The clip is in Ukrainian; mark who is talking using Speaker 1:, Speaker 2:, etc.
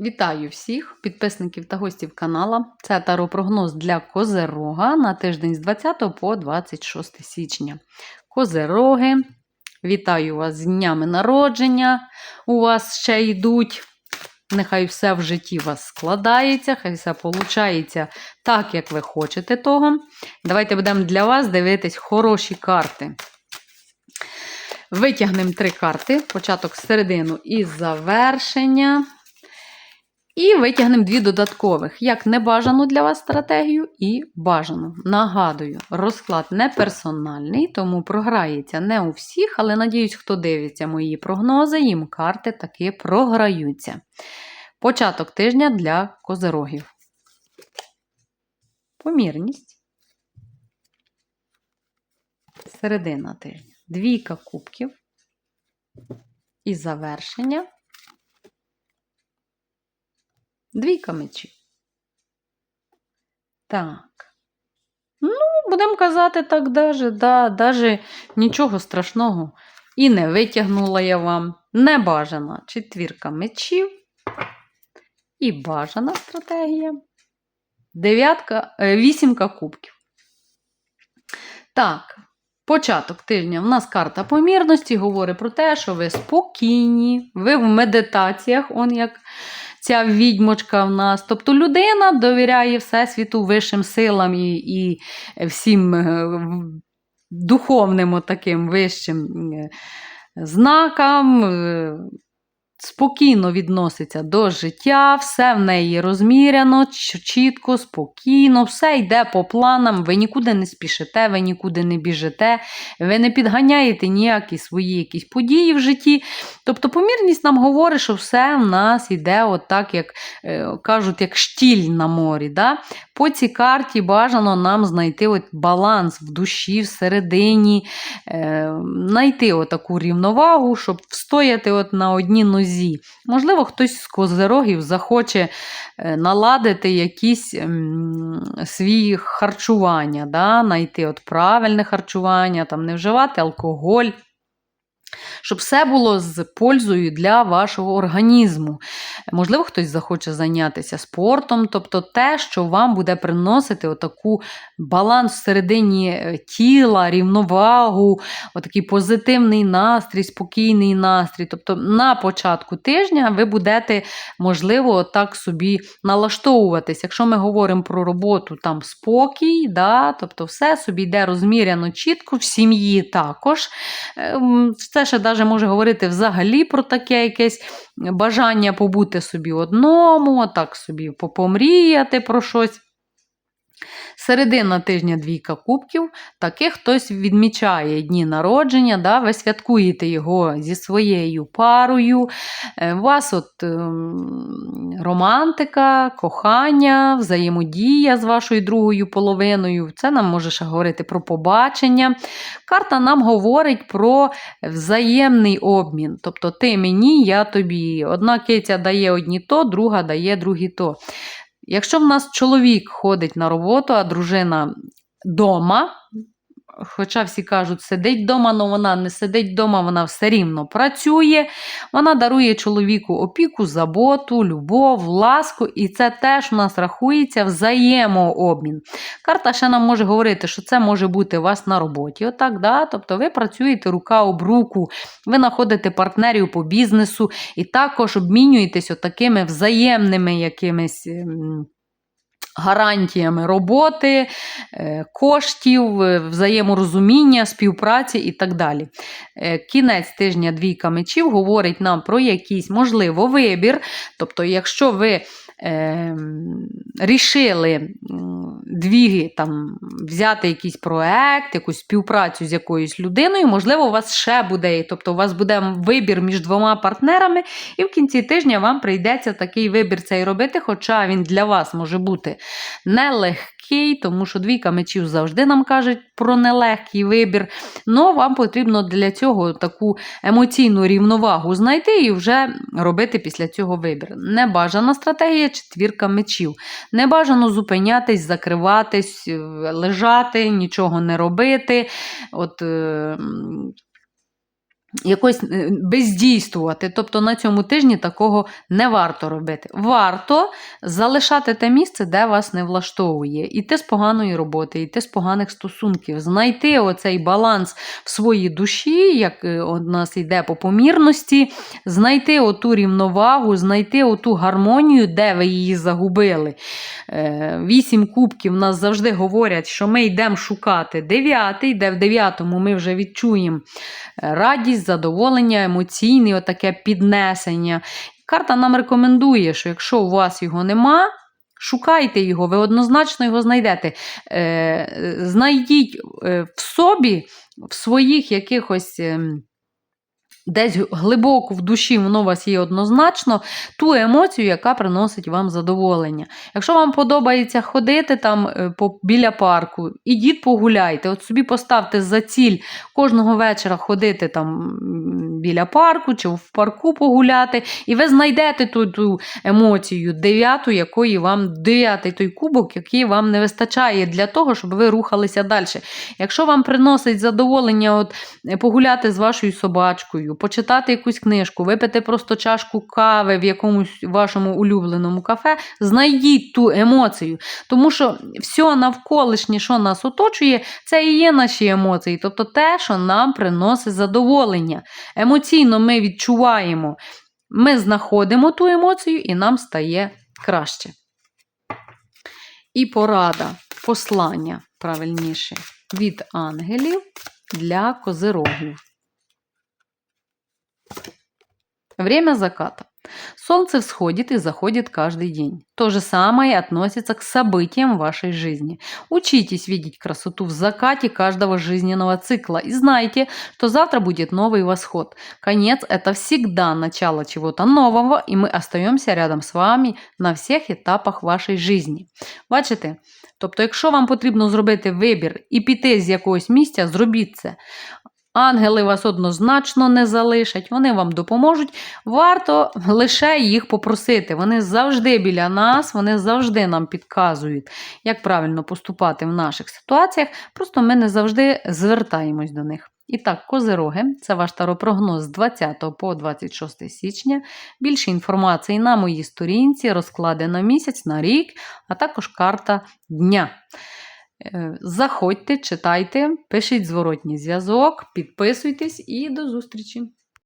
Speaker 1: Вітаю всіх підписників та гостів канала. Це таропрогноз для Козерога на тиждень з 20 по 26 січня. Козероги, вітаю вас з днями народження. У вас ще йдуть. Нехай все в житті вас складається, хай все виходить так, як ви хочете того. Давайте будемо для вас дивитись хороші карти. Витягнемо три карти: початок, середину і завершення. І витягнемо дві додаткових, як небажану для вас стратегію і бажану. Нагадую, розклад не персональний, тому програється не у всіх, але надіюсь, хто дивиться мої прогнози, їм карти таки програються. Початок тижня для козерогів. Помірність. Середина тижня. Двійка кубків. І завершення. Двійка мечів. Так. Ну, будемо казати так, даже, да, даже нічого страшного. І не витягнула я вам. Небажана четвірка мечів. І бажана стратегія. Дев'ятка, е, вісімка кубків. Так, початок тижня в нас карта помірності говорить про те, що ви спокійні, ви в медитаціях, он як ця відьмочка в нас. Тобто людина довіряє Всесвіту вищим силам і і всім е, духовним таким вищим е, знакам. Е, Спокійно відноситься до життя, все в неї розміряно, чітко, спокійно, все йде по планам, ви нікуди не спішите, ви нікуди не біжите, ви не підганяєте ніякі свої якісь події в житті. Тобто помірність нам говорить, що все в нас йде, от так, як е, кажуть, як штіль на морі. Да? По цій карті бажано нам знайти от баланс в душі, всередині, е, знайти отаку рівновагу, щоб встояти от на одній нозі. Можливо, хтось з козерогів захоче е, наладити якісь м, свої харчування, да? знайти от правильне харчування, там, не вживати алкоголь. Щоб все було з пользою для вашого організму. Можливо, хтось захоче зайнятися спортом, тобто те, що вам буде приносити отаку баланс всередині е, тіла, рівновагу, отакий позитивний настрій, спокійний настрій. Тобто на початку тижня ви будете, можливо, так собі налаштовуватись. Якщо ми говоримо про роботу, там спокій, да, тобто все собі йде розміряно чітко, в сім'ї також. Ем, Це ще даже може говорити взагалі про таке якесь бажання побути собі одному, так собі попомріяти про щось. Середина тижня двійка кубків, таки хтось відмічає дні народження, да, ви святкуєте його зі своєю парою. Е, У вас от ем, романтика, кохання, взаємодія з вашою другою половиною. Це нам може ще говорити про побачення. Карта нам говорить про взаємний обмін. Тобто ти мені, я тобі. Одна киця дає одні то, друга дає другі то. Якщо в нас чоловік ходить на роботу, а дружина вдома, хоча всі кажуть, сидить вдома, але вона не сидить вдома, вона все рівно працює, вона дарує чоловіку опіку, заботу, любов, ласку, і це теж у нас рахується взаємообмін. Карта ще нам може говорити, що це може бути у вас на роботі. Отак, да? Тобто ви працюєте рука об руку, ви знаходите партнерів по бізнесу і також обмінюєтесь отакими взаємними якимись. Гарантіями роботи, е, коштів, е, взаєморозуміння, співпраці і так далі. Е, Кінець тижня двійка мечів говорить нам про якийсь, можливо, вибір. Тобто, якщо ви е, рішили дві, там, взяти якийсь проект, якусь співпрацю з якоюсь людиною, можливо, у вас ще буде, тобто у вас буде вибір між двома партнерами, і в кінці тижня вам прийдеться такий вибір цей робити, хоча він для вас може бути нелегкий, тому що двійка мечів завжди нам кажуть про нелегкий вибір. Но вам потрібно для цього таку емоційну рівновагу знайти і вже робити після цього вибір. Небажана стратегія четвірка мечів. Небажано зупинятись, закриватись, лежати, нічого не робити. От, е, якось е, бездійствувати. Тобто на цьому тижні такого не варто робити. Варто залишати те місце, де вас не влаштовує. Іти з поганої роботи, йти з поганих стосунків, знайти оцей баланс в своїй душі, як е, у нас йде по помірності, знайти оту рівновагу, знайти оту гармонію, де ви її загубили. Е, Вісім кубків нас завжди говорять, що ми йдемо шукати дев'ятий, де в дев'ятому ми вже відчуємо е, радість, задоволення, емоційне отаке піднесення. Карта нам рекомендує, що якщо у вас його нема, шукайте його, ви однозначно його знайдете. Е, знайдіть в собі, в своїх якихось. Десь глибоко в душі воно у вас є однозначно ту емоцію, яка приносить вам задоволення. Якщо вам подобається ходити там е, біля парку, ідіть погуляйте. От собі поставте за ціль кожного вечора ходити там біля парку чи в парку погуляти, і ви знайдете ту, ту емоцію, дев'яту, якої вам дев'ятий той кубок, який вам не вистачає для того, щоб ви рухалися далі. Якщо вам приносить задоволення от, е, погуляти з вашою собачкою, почитати якусь книжку, випити просто чашку кави в якомусь вашому улюбленому кафе, знайдіть ту емоцію. Тому що все навколишнє, що нас оточує, це і є наші емоції, тобто те, що нам приносить задоволення. Емоційно ми відчуваємо, ми знаходимо ту емоцію і нам стає краще. І порада, послання правильніше, від ангелів для козирогів. Время заката. Солнце всходит и заходит каждый день. То же самое относится к событиям вашей жизни. Учитесь видеть красоту в закате каждого жизненного цикла и знайте, что завтра будет новый восход. Конец – это всегда начало чего-то нового, и мы остаемся рядом с вами на всіх етапах вашої житті. Бачите? Тобто, якщо вам потрібно зробити вибір і піти з якогось місця, зробіть це. Ангели вас однозначно не залишать, вони вам допоможуть. Варто лише їх попросити. Вони завжди біля нас, вони завжди нам підказують, як правильно поступати в наших ситуаціях. Просто ми не завжди звертаємось до них. І так, козироги, це ваш таропрогноз з 20 по 26 січня. Більше інформації на моїй сторінці, розклади на місяць, на рік, а також карта дня. Е, Заходьте, читайте, пишіть зворотній зв'язок, підписуйтесь і до зустрічі!